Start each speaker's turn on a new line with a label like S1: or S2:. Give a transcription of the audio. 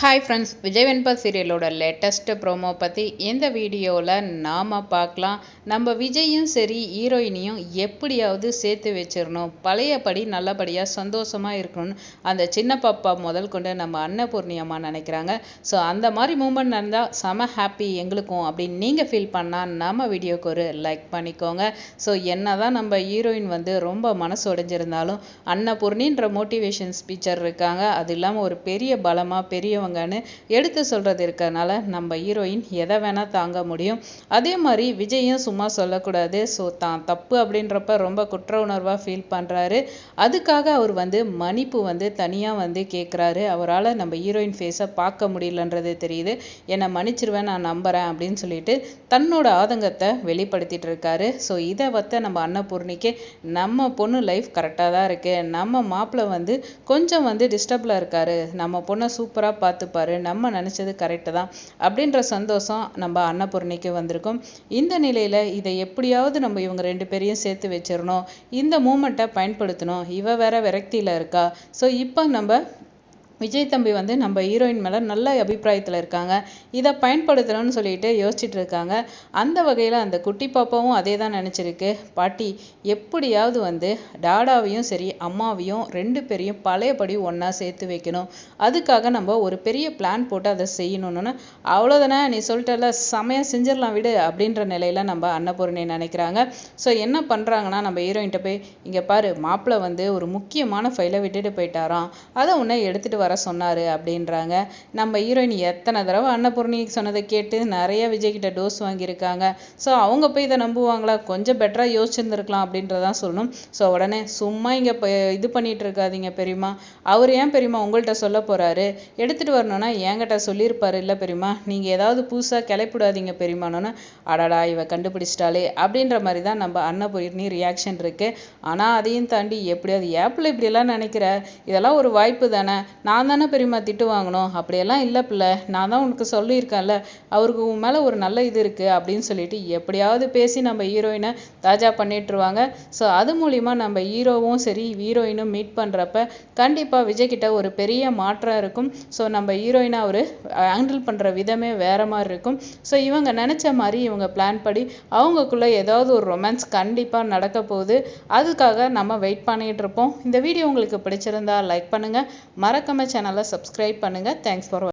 S1: Hi friends Vijay Venba சீரியலோட latest promo பற்றி இந்த வீடியோவில் நாம் பார்க்கலாம். நம்ம விஜயும் சரி ஹீரோயினையும் எப்படியாவது சேர்த்து வச்சிடணும் பழையபடி நல்லபடியாக சந்தோஷமாக இருக்கணும்னு அந்த சின்ன பாப்பா முதல் கொண்டு நம்ம அன்னபூர்ணி அம்மா நினைக்கிறாங்க. ஸோ அந்த மாதிரி மூமெண்ட் நடந்தால் செம ஹாப்பி எங்களுக்கும் அப்படின்னு நீங்கள் ஃபீல் பண்ணால் நம்ம வீடியோக்கு ஒரு லைக் பண்ணிக்கோங்க. ஸோ என்ன தான் நம்ம ஹீரோயின் வந்து ரொம்ப மனசு உடைஞ்சிருந்தாலும் அன்னபூர்ணின்ற மோட்டிவேஷன் ஸ்பீச்சர் இருக்காங்க. அது இல்லாமல் ஒரு பெரிய பலமாக பெரிய பெரியவங்கன்னு எடுத்து சொல்கிறது இருக்கிறதுனால நம்ம ஹீரோயின் எதை வேணால் தாங்க முடியும். அதே மாதிரி விஜயும் சும்மா சொல்லக்கூடாது. ஸோ தான் தப்பு அப்படின்றப்ப ரொம்ப குற்ற உணர்வாக ஃபீல் பண்ணுறாரு அதுக்காக அவர் வந்து மன்னிப்பு வந்து தனியாக வந்து கேட்குறாரு அவரால் நம்ம ஹீரோயின் ஃபேஸை பார்க்க முடியலன்றது தெரியுது. என்னை மன்னிச்சிருவேன் நான் நம்புகிறேன் அப்படின்னு சொல்லிட்டு தன்னோட ஆதங்கத்தை வெளிப்படுத்திட்டு இருக்காரு. ஸோ இதை வத்த நம்ம அன்னபூர்ணிக்கு நம்ம பொண்ணு லைஃப் கரெக்டாக தான் இருக்குது நம்ம மாப்பிள்ளை வந்து கொஞ்சம் வந்து டிஸ்டர்பில் இருக்காரு. நம்ம பொண்ணை சூப்பராக பார்த்து பார்த்துப்பாரு நம்ம நினச்சது கரெக்டு தான் அப்படின்ற சந்தோஷம் நம்ம அன்னபூர்ணிக்கு வந்திருக்கும். இந்த நிலையில் இதை எப்படியாவது நம்ம இவங்க ரெண்டு பேரையும் சேர்த்து வச்சிடணும் இந்த மூமெண்ட்டை பயன்படுத்தணும். இவ வேற விரக்தியில் இருக்கா. ஸோ இப்போ நம்ம விஜய் தம்பி வந்து நம்ம ஹீரோயின் மேலே நல்ல அபிப்பிராயத்தில் இருக்காங்க. இதை பயன்படுத்தணும்னு சொல்லிட்டு யோசிச்சுட்டு இருக்காங்க. அந்த வகையில் அந்த குட்டி பாப்பாவும் அதே தான் நினச்சிருக்கு. பாட்டி எப்படியாவது வந்து டாடாவையும் சரி அம்மாவையும் ரெண்டு பேரையும் பழையபடி ஒன்றா சேர்த்து வைக்கணும். அதுக்காக நம்ம ஒரு பெரிய பிளான் போட்டு அதை செய்யணும்னு அவ்வளோதானே நீ சொல்லிட்டல செமையாக செஞ்சிடலாம் விடு அப்படின்ற நிலையில் நம்ம அன்னபூர்ணி நினைக்கிறாங்க. ஸோ என்ன பண்ணுறாங்கன்னா நம்ம ஹீரோயின்கிட்ட போய் இங்கே பாரு மாப்பிள்ளை வந்து ஒரு முக்கியமான ஃபைலை விட்டுட்டு போயிட்டாராம். அதை உன்னை எடுத்துகிட்டு வர வர சொன்னார் அப்படின்றாங்க. நம்ம ஹீரோயின் எத்தனை தடவை அன்னபூர்ணி சொன்னதை கேட்டு நிறைய விஜய்கிட்ட டோஸ் வாங்கியிருக்காங்க. ஸோ அவங்க போய் இதை நம்புவாங்களா? கொஞ்சம் பெட்டராக யோசிச்சிருந்துருக்கலாம் அப்படின்றதான் சொல்லணும். ஸோ உடனே சும்மா இங்கே இது பண்ணிட்டு இருக்காதீங்க பெரியமா அவர் ஏன் பெரியமா உங்கள்கிட்ட சொல்ல போகிறாரு எடுத்துகிட்டு வரணும்னா என்கிட்ட சொல்லியிருப்பாரு. இல்லை பெரியமா நீங்கள் ஏதாவது புதுசாக கிளப்பிடாதீங்க பெரியமானோன்னு அடடா இவ கண்டுபிடிச்சிட்டாலே அப்படின்ற மாதிரி தான் நம்ம அன்னபூர்ணி ரியாக்ஷன் இருக்குது ஆனால் அதையும் தாண்டி எப்படியாவது ஏப்பில் இப்படியெல்லாம் நினைக்கிற? இதெல்லாம் ஒரு வாய்ப்பு தானே. நான் நான் தானே பெரியம்மா திட்டு வாங்கணும்? அப்படியெல்லாம் இல்லை பிள்ளை. நான் தான் உனக்கு சொல்லியிருக்கேன்ல அவருக்கு உன் மேலே ஒரு நல்ல இது இருக்குது அப்படின்னு சொல்லிட்டு எப்படியாவது பேசி நம்ம ஹீரோயினை தாஜா பண்ணிட்டுருவாங்க. ஸோ அது மூலிமா நம்ம ஹீரோவும் சரி ஹீரோயினும் மீட் பண்ணுறப்ப கண்டிப்பாக விஜய்கிட்ட ஒரு பெரிய மாற்றம் இருக்கும். ஸோ நம்ம ஹீரோயினை அவர் ஹேண்டில் பண்ணுற விதமே வேறு மாதிரி இருக்கும். ஸோ இவங்க நினச்ச மாதிரி இவங்க பிளான் படி அவங்கக்குள்ளே ஏதாவது ஒரு ரொமான்ஸ் கண்டிப்பாக நடக்க போகுது. அதுக்காக நம்ம வெயிட் பண்ணிகிட்டு இருப்போம் இந்த வீடியோ உங்களுக்கு பிடிச்சிருந்தா லைக் பண்ணுங்கள் மறக்காம சேனலை சப்ஸ்கிரைப் பண்ணுங்கள் தேங்க்ஸ் ஃபார்